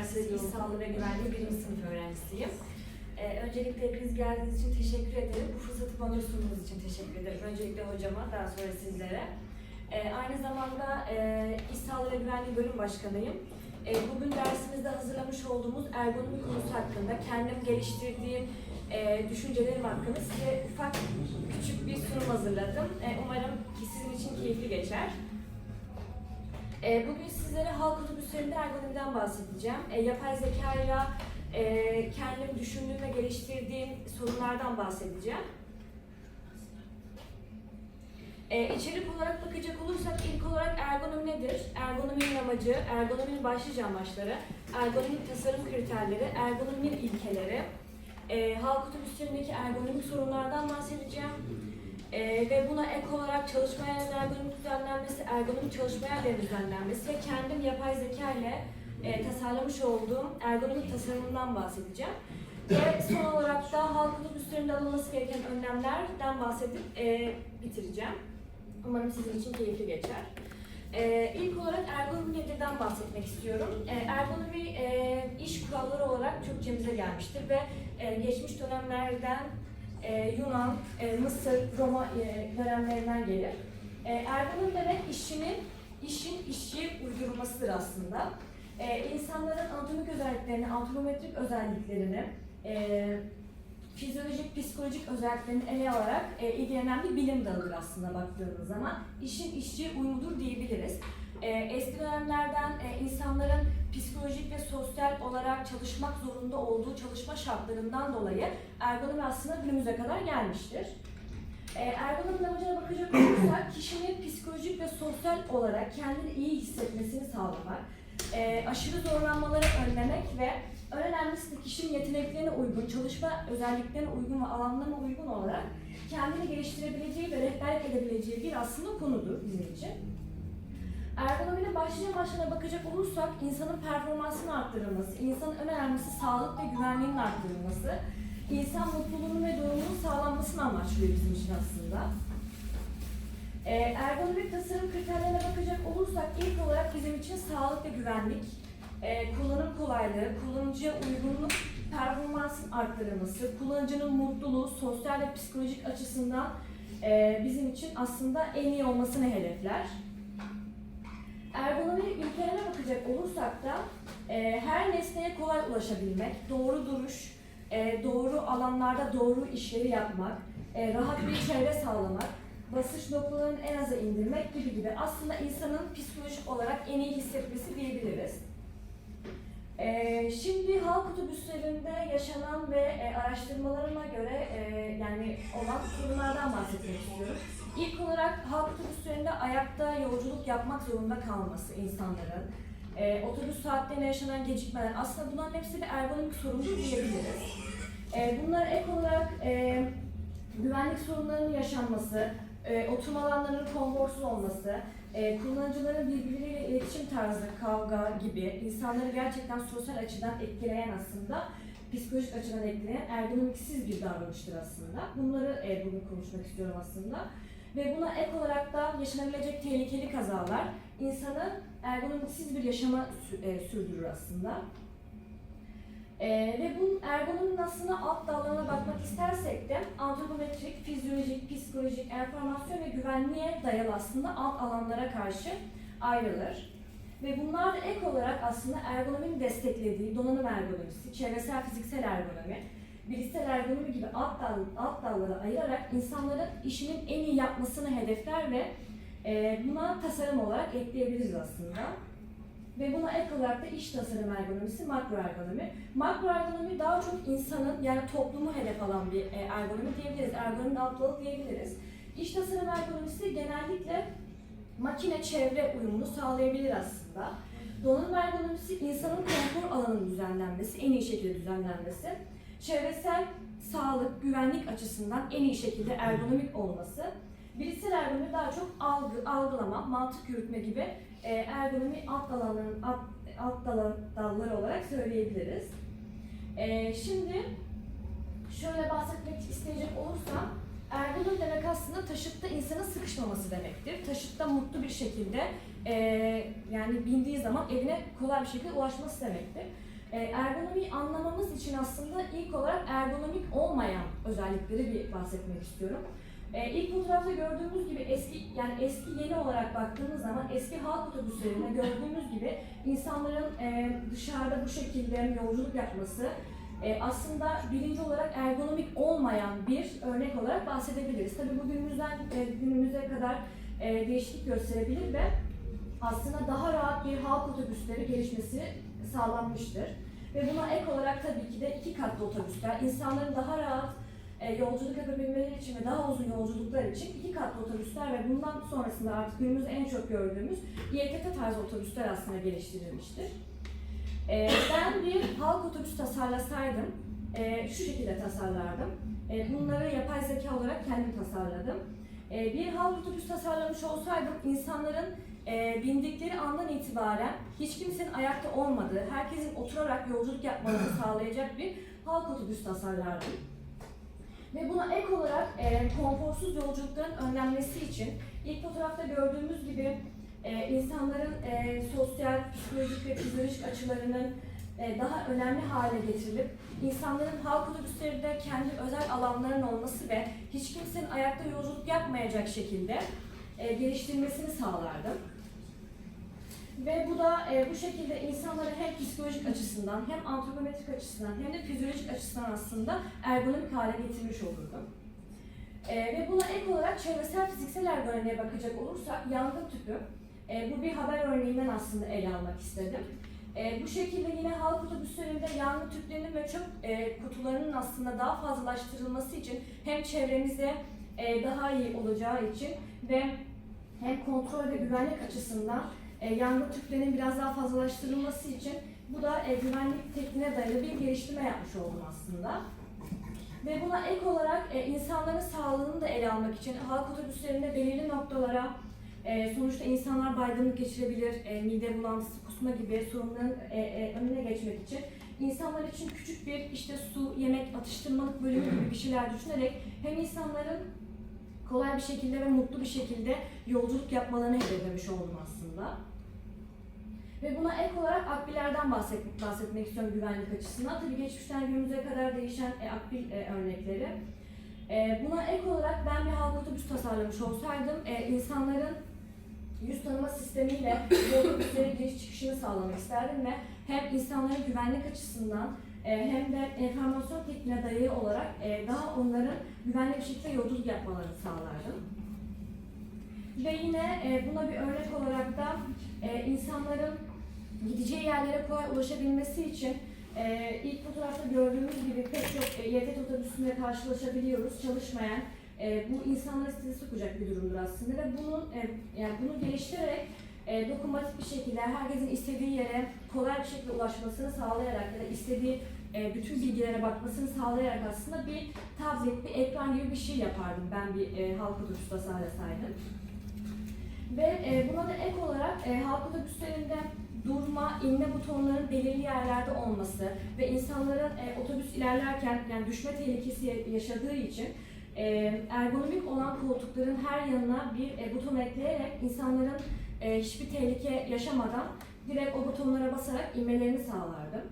Üniversitesi İş Sağlığı ve Güvenliği birinci sınıf öğrencisiyim. Ee, öncelikle hepiniz geldiğiniz için teşekkür ederim. Bu fırsatı bana sunduğunuz için teşekkür ederim. Öncelikle hocama, daha sonra sizlere. Ee, aynı zamanda e, İş Sağlığı ve Güvenliği Bölüm Başkanıyım. Ee, bugün dersimizde hazırlamış olduğumuz ergonomi konusu hakkında kendim geliştirdiğim e, düşüncelerim hakkında size ufak küçük bir sunum hazırladım. E, umarım sizin için keyifli geçer. E, bugün sizlere halk otobüslerinde ergonomiden bahsedeceğim. E, yapay zekayla e, kendim düşündüğüm ve geliştirdiğim sorunlardan bahsedeceğim. E, içerik olarak bakacak olursak ilk olarak ergonomi nedir? Ergonominin amacı, ergonominin başlıca amaçları, ergonomik tasarım kriterleri, ergonominin ilkeleri, e, halk otobüslerindeki ergonomik sorunlardan bahsedeceğim. E, ve buna ek olarak çalışma yerlerinin düzenlenmesi, ergonomik çalışma yerlerinin düzenlenmesi ve kendim yapay zeka ile e, tasarlamış olduğum ergonomik tasarımından bahsedeceğim. Ve son olarak da halk otobüslerinde alınması gereken önlemlerden bahsedip e, bitireceğim. Umarım sizin için keyifli geçer. Ee, ilk olarak ergonomi nedirden bahsetmek istiyorum. Ee, ergonomi e, iş kuralları olarak Türkçemize gelmiştir ve e, geçmiş dönemlerden e, Yunan, e, Mısır, Roma e, dönemlerinden gelir. E, ergonomi demek işinin, işin işçiye uydurulmasıdır aslında. E, insanların anatomik özelliklerini, antropometrik özelliklerini, e, fizyolojik, psikolojik özelliklerini ele alarak e, ilgilenen bir bilim dalıdır aslında baktığımız zaman. İşin işçiye uyumudur diyebiliriz. E, eski dönemlerden e, insanların psikolojik ve sosyal olarak çalışmak zorunda olduğu çalışma şartlarından dolayı ergonomi aslında günümüze kadar gelmiştir. E, ergonominin amacına bakacak olursak kişinin psikolojik ve sosyal olarak kendini iyi hissetmesini sağlamak, e, aşırı zorlanmaları önlemek ve en önemlisi de kişinin yeteneklerine uygun, çalışma özelliklerine uygun ve alanlarına uygun olarak kendini geliştirebileceği ve rehberlik edebileceği bir aslında konudur bizim için. Ergonominin başlıca başlığına bakacak olursak insanın performansını arttırılması, insanın en önemlisi sağlık ve güvenliğinin arttırılması, insan mutluluğunun ve doyumunun sağlanmasını amaçlıyor bizim için aslında. Ee, ergonomik tasarım kriterlerine bakacak olursak ilk olarak bizim için sağlık ve güvenlik, e, kullanım kolaylığı, kullanıcıya uygunluk, performansın arttırılması, kullanıcının mutluluğu, sosyal ve psikolojik açısından e, bizim için aslında en iyi olmasını hedefler. Ergonomi ilkelerine bakacak olursak da e, her nesneye kolay ulaşabilmek, doğru duruş, e, doğru alanlarda doğru işleri yapmak, e, rahat bir çevre sağlamak, basış noktalarını en aza indirmek gibi gibi aslında insanın psikolojik olarak en iyi hissetmesi diyebiliriz. Ee, şimdi halk otobüslerinde yaşanan ve e, araştırmalarıma göre e, yani olan sorunlardan bahsetmek istiyorum. İlk olarak halk otobüslerinde ayakta yolculuk yapmak zorunda kalması insanların, e, otobüs saatlerine yaşanan gecikmeler aslında bunların hepsi bir ergonomik sorundur diyebiliriz. E, bunlar ek olarak e, güvenlik sorunlarının yaşanması, e, oturma alanlarının konforsuz olması, e, kullanıcıların birbirleriyle iletişim tarzı, kavga gibi insanları gerçekten sosyal açıdan etkileyen aslında, psikolojik açıdan etkileyen ergonomiksiz bir davranıştır aslında. Bunları e, bugün konuşmak istiyorum aslında. Ve buna ek olarak da yaşanabilecek tehlikeli kazalar insanı ergonomiksiz bir yaşama sü- e, sürdürür aslında. Ee, ve bu ergonominin aslında alt dallarına bakmak istersek de antropometrik, fizyolojik, psikolojik, enformasyon ve güvenliğe dayalı aslında alt alanlara karşı ayrılır. Ve bunlar da ek olarak aslında ergonominin desteklediği donanım ergonomisi, çevresel fiziksel ergonomi, bilişsel ergonomi gibi alt, dal, alt dallara ayırarak insanların işinin en iyi yapmasını hedefler ve e, buna tasarım olarak ekleyebiliriz aslında. Ve buna ek olarak da iş tasarım ergonomisi, makro ergonomi. Makro ergonomi daha çok insanın yani toplumu hedef alan bir e, ergonomi diyebiliriz. Ergonominin alt diyebiliriz. İş tasarım ergonomisi genellikle makine çevre uyumunu sağlayabilir aslında. Donanım ergonomisi insanın konfor alanının düzenlenmesi, en iyi şekilde düzenlenmesi. Çevresel sağlık, güvenlik açısından en iyi şekilde ergonomik olması. Bilişsel ergonomi daha çok algı, algılama, mantık yürütme gibi e, ergonomi alt dalların alt, alt dalları olarak söyleyebiliriz. E, şimdi şöyle bahsetmek isteyecek olursam ergonomi demek aslında taşıtta insanın sıkışmaması demektir. Taşıtta mutlu bir şekilde e, yani bindiği zaman evine kolay bir şekilde ulaşması demektir. E, ergonomiyi anlamamız için aslında ilk olarak ergonomik olmayan özellikleri bir bahsetmek istiyorum. E, ilk fotoğrafta gördüğümüz gibi eski yani eski yeni olarak baktığımız zaman eski halk otobüslerinde gördüğümüz gibi insanların e, dışarıda bu şekilde yolculuk yapması e, aslında birinci olarak ergonomik olmayan bir örnek olarak bahsedebiliriz. Tabii bu günümüzden e, günümüze kadar e, değişiklik gösterebilir ve aslında daha rahat bir halk otobüsleri gelişmesi sağlanmıştır. Ve buna ek olarak tabii ki de iki katlı otobüsler, insanların daha rahat e, yolculuk yapabilmeleri için ve daha uzun yolculuklar için iki katlı otobüsler ve bundan sonrasında artık günümüzde en çok gördüğümüz İETT tarzı otobüsler aslında geliştirilmiştir. E, ben bir halk otobüs tasarlasaydım, e, şu şekilde tasarlardım. Bunları yapay zeka olarak kendim tasarladım. Bir halk otobüs tasarlamış olsaydım insanların bindikleri andan itibaren hiç kimsenin ayakta olmadığı, herkesin oturarak yolculuk yapmalarını sağlayacak bir halk otobüs tasarlardım. Ve buna ek olarak e, konforsuz yolculukların önlenmesi için ilk fotoğrafta gördüğümüz gibi e, insanların e, sosyal, psikolojik ve fizyolojik açılarının e, daha önemli hale getirilip insanların halk otobüslerinde kendi özel alanların olması ve hiç kimsenin ayakta yolculuk yapmayacak şekilde e, geliştirilmesini sağlardım. Ve bu da e, bu şekilde insanları hem psikolojik açısından hem antropometrik açısından hem de fizyolojik açısından aslında ergonomik hale getirmiş olurdum. E, ve buna ek olarak çevresel fiziksel ergonomiye bakacak olursak yangın tüpü, e, bu bir haber örneğinden aslında ele almak istedim. E, bu şekilde yine halk otobüslerinde yangın tüplerinin ve çöp e, kutularının aslında daha fazlalaştırılması için hem çevremize e, daha iyi olacağı için ve hem kontrol ve güvenlik açısından e, yangın tüplerinin biraz daha fazlalaştırılması için bu da e, güvenlik tekniğine dayalı bir geliştirme yapmış oldum aslında. Ve buna ek olarak e, insanların sağlığını da ele almak için halk otobüslerinde belirli noktalara e, sonuçta insanlar baygınlık geçirebilir, e, mide bulantısı, kusma gibi sorunların e, e, önüne geçmek için insanlar için küçük bir işte su, yemek, atıştırmalık bölümü gibi bir şeyler düşünerek hem insanların kolay bir şekilde ve mutlu bir şekilde yolculuk yapmalarını hedeflemiş oldum aslında. Ve buna ek olarak akbillerden bahset, bahsetmek istiyorum güvenlik açısından. Tabii geçmişten günümüze kadar değişen e, akbil e, örnekleri. E, buna ek olarak ben bir halk otobüs tasarlamış olsaydım e, insanların yüz tanıma sistemiyle bu otobüslerin giriş çıkışını sağlamak isterdim ve hem insanların güvenlik açısından e, hem de enformasyon tekniğine dayalı olarak e, daha onların güvenli bir şekilde yolculuk yapmalarını sağlardım. Ve yine e, buna bir örnek olarak da insanların gideceği yerlere kolay ulaşabilmesi için e, ilk fotoğrafta gördüğümüz gibi pek çok e, YTT otobüsünde karşılaşabiliyoruz. Çalışmayan, e, bu insanları strese sokacak bir durumdur aslında ve bunun e, yani bunu geliştirerek e, dokunmatik bir şekilde herkesin istediği yere kolay bir şekilde ulaşmasını sağlayarak ya da istediği e, bütün bilgilere bakmasını sağlayarak aslında bir tablet, bir ekran gibi bir şey yapardım ben bir e, halk otobüsü tasarlasaydım. Ve e, buna da ek olarak e, halk otobüslerinde durma, inme butonlarının belirli yerlerde olması ve insanların e, otobüs ilerlerken yani düşme tehlikesi yaşadığı için e, ergonomik olan koltukların her yanına bir e, buton ekleyerek insanların e, hiçbir tehlike yaşamadan direkt o butonlara basarak inmelerini sağlardım.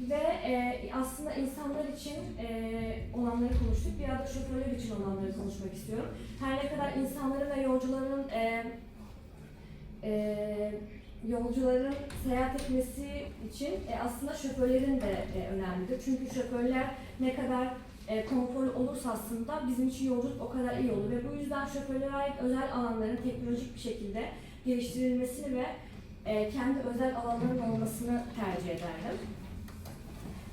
Ve e, aslında insanlar için e, olanları konuştuk. Biraz da şoförler için olanları konuşmak istiyorum. Her ne kadar insanların ve yolcuların e, e, yolcuların seyahat etmesi için e, aslında şoförlerin de e, önemlidir. Çünkü şoförler ne kadar e, konforlu olursa aslında bizim için yolculuk o kadar iyi olur ve bu yüzden şoförlere ait özel alanların teknolojik bir şekilde geliştirilmesini ve e, kendi özel alanların olmasını tercih ederdim.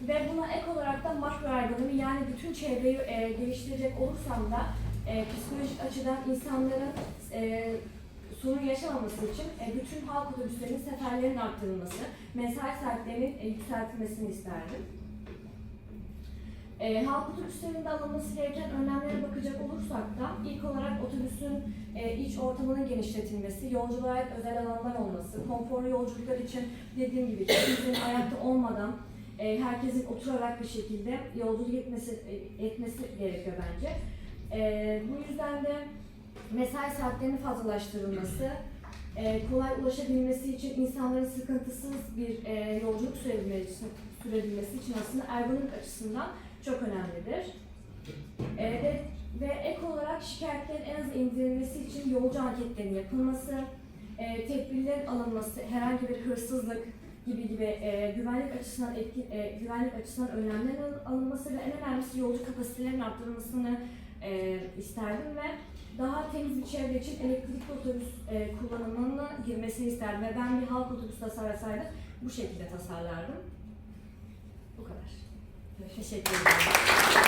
Ve buna ek olarak da makro ergonomi yani bütün çevreyi e, geliştirecek olursam da e, psikolojik açıdan insanların e, sorun yaşamaması için e, bütün halk otobüslerinin seferlerinin arttırılması, mesai saatlerinin e, yükseltilmesini isterdim. E, halk otobüslerinde alınması gereken önlemlere bakacak olursak da ilk olarak otobüsün e, iç ortamının genişletilmesi, yolculuğa ait özel alanlar olması, konforlu yolculuklar için dediğim gibi kimsenin ayakta olmadan e, herkesin oturarak bir şekilde yolculuk etmesi, e, etmesi gerekiyor bence. E, bu yüzden de mesai saatlerinin fazlalaştırılması, e, kolay ulaşabilmesi için insanların sıkıntısız bir e, yolculuk sürebilmesi, sürebilmesi için aslında ergonomik açısından çok önemlidir. E, ve, ve ek olarak şikayetlerin en az indirilmesi için yolcu anketlerinin yapılması, e, tedbirlerin alınması, herhangi bir hırsızlık gibi gibi e, güvenlik açısından etki, e, güvenlik açısından önlemlerin al- alınması ve en önemlisi yolcu kapasitelerinin arttırılmasını e, isterdim ve daha temiz bir çevre için elektrikli otobüs e, kullanımına girmesini isterdim ve ben bir halk otobüsü tasarlasaydım bu şekilde tasarlardım. Bu kadar. Teşekkür ederim.